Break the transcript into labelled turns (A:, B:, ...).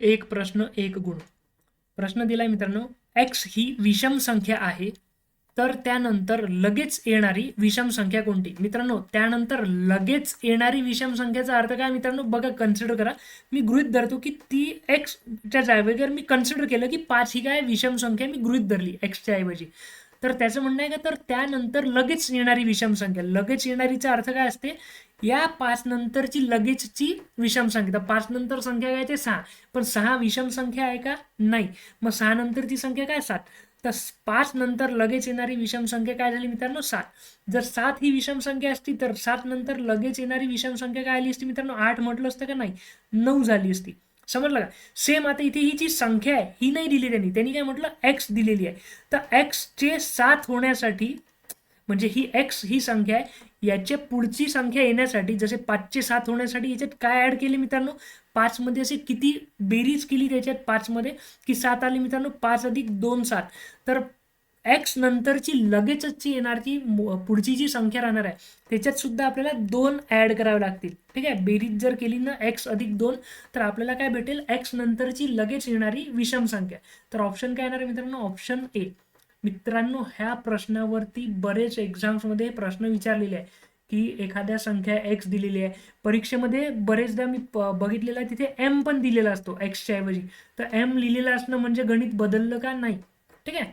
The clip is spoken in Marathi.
A: एक प्रश्न एक गुण. प्रश्न दिलाय मित्रांनो एक्स ही विषम संख्या आहे तर त्यानंतर लगेच येणारी विषम संख्या कोणती? मित्रांनो त्यानंतर लगेच येणारी विषम संख्येचा अर्थ काय मित्रांनो? बघा कन्सिडर करा. मी गृहित धरतो की ती एक्सच्या जागेवर मी कन्सिडर केलं की पाच ही काय विषम संख्या मी गृहित धरली एक्सच्या ऐवजी. तर त्याचं म्हणणं आहे का? तर त्यानंतर लगेच येणारी विषम संख्या. लगेच येणारीचा अर्थ काय असते? या पाच नंतरची लगेचची विषम संख्या. तर पाच नंतर संख्या काय ते सहा. पण सहा विषम संख्या आहे का? नाही. मग सहा नंतरची संख्या काय? सात. तर पाच नंतर लगेच येणारी विषम संख्या काय झाली मित्रांनो? सात. जर सात ही विषम संख्या असती तर सात नंतर लगेच येणारी विषम संख्या काय आली असती मित्रांनो? आठ म्हटलं असतं का? नाही. नऊ झाली असती. समजलं का? सेम आता इथे ही जी संख्या आहे ही नाही दिली त्यांनी. त्यांनी काय म्हटलं? एक्स दिलेली आहे. तर एक्सचे सात होण्यासाठी म्हणजे ही एक्स ही संख्या आहे. याच्या पुढची संख्या येण्यासाठी जसे पाचचे सात होण्यासाठी याच्यात काय ऍड केले मित्रांनो? पाचमध्ये असे किती बेरीज केली त्याच्यात पाचमध्ये? की सात आली मित्रांनो पाच अधिक दोन सात. तर एक्स नंतरची लगेचची येणार ती पुढची जी संख्या राहणार आहे त्याच्यात सुद्धा आपल्याला दोन ऍड करावे लागतील. ठीक आहे? बेरीज जर केली ना एक्स अधिक दोन तर आपल्याला काय भेटेल? एक्स नंतरची लगेच येणारी विषम संख्या. तर ऑप्शन काय येणार आहे मित्रांनो? ऑप्शन ए मित्रांनो ह्या प्रश्नावरती बरेच एक्झाम्समध्ये प्रश्न विचारलेले आहे की एखाद्या संख्या एक्स दिलेली आहे. परीक्षेमध्ये बरेचदा मी बघितलेला बघितलेलं आहे तिथे एम पण दिलेला असतो एक्सच्या ऐवजी. तर एम लिहिलेलं असणं म्हणजे गणित बदललं का नाही? ठीक आहे?